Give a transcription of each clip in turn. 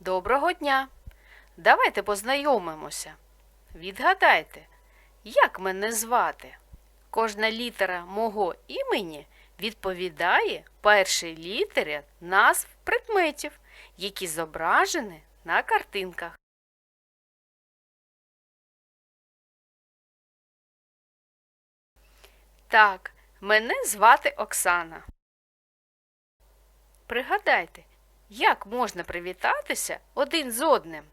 Доброго дня! Давайте познайомимося. Відгадайте, як мене звати? Кожна літера мого імені відповідає першій літері назв предметів, які зображені на картинках. Так, мене звати Оксана. Пригадайте, як можна привітатися один з одним?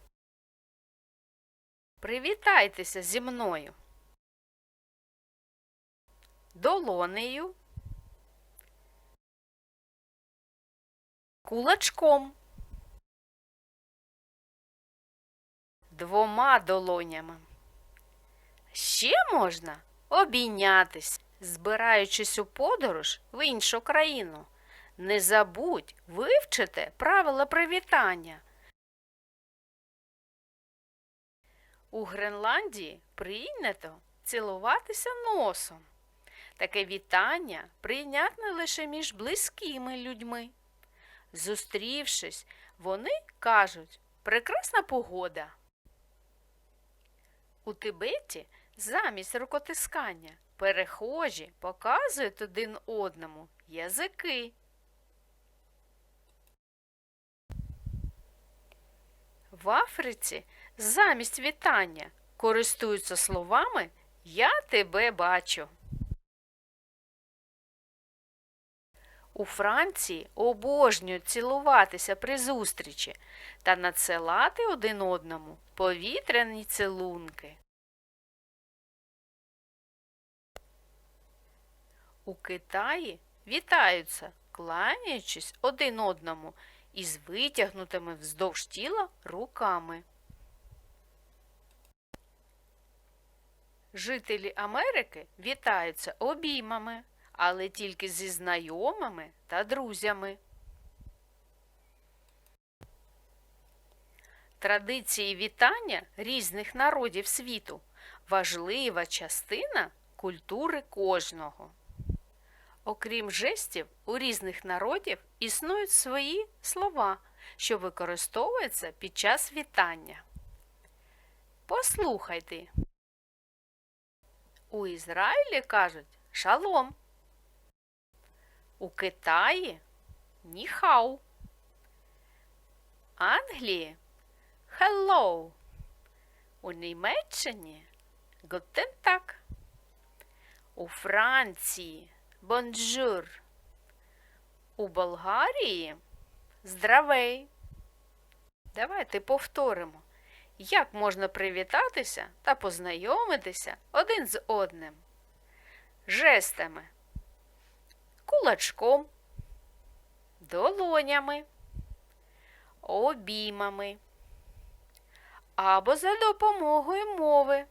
Привітайтеся зі мною. Долонею. Кулачком. Двома долонями. Ще можна обійнятись, збираючись у подорож в іншу країну. Не забудь вивчити правила привітання. У Гренландії прийнято цілуватися носом. Таке вітання прийнятне лише між близькими людьми. Зустрівшись, вони кажуть прекрасна погода. У Тибеті замість рукотискання перехожі показують один одному язики. В Африці замість вітання користуються словами Я тебе бачу. У Франції обожнюють цілуватися при зустрічі та надсилати один одному повітряні цілунки. У Китаї вітаються, кланяючись один одному із витягнутими вздовж тіла руками. Жителі Америки вітаються обіймами, але тільки зі знайомими та друзями. Традиції вітання різних народів світу важлива частина культури кожного. Окрім жестів, у різних народів існують свої слова, що використовуються під час вітання. Послухайте. У Ізраїлі кажуть шалом. У Китаї ніхау. Англії hello. У Німеччині Tag. У Франції бонжур. У Болгарії здравей. Давайте повторимо, як можна привітатися та познайомитися один з одним. Жестами, кулачком, долонями, обіймами або за допомогою мови.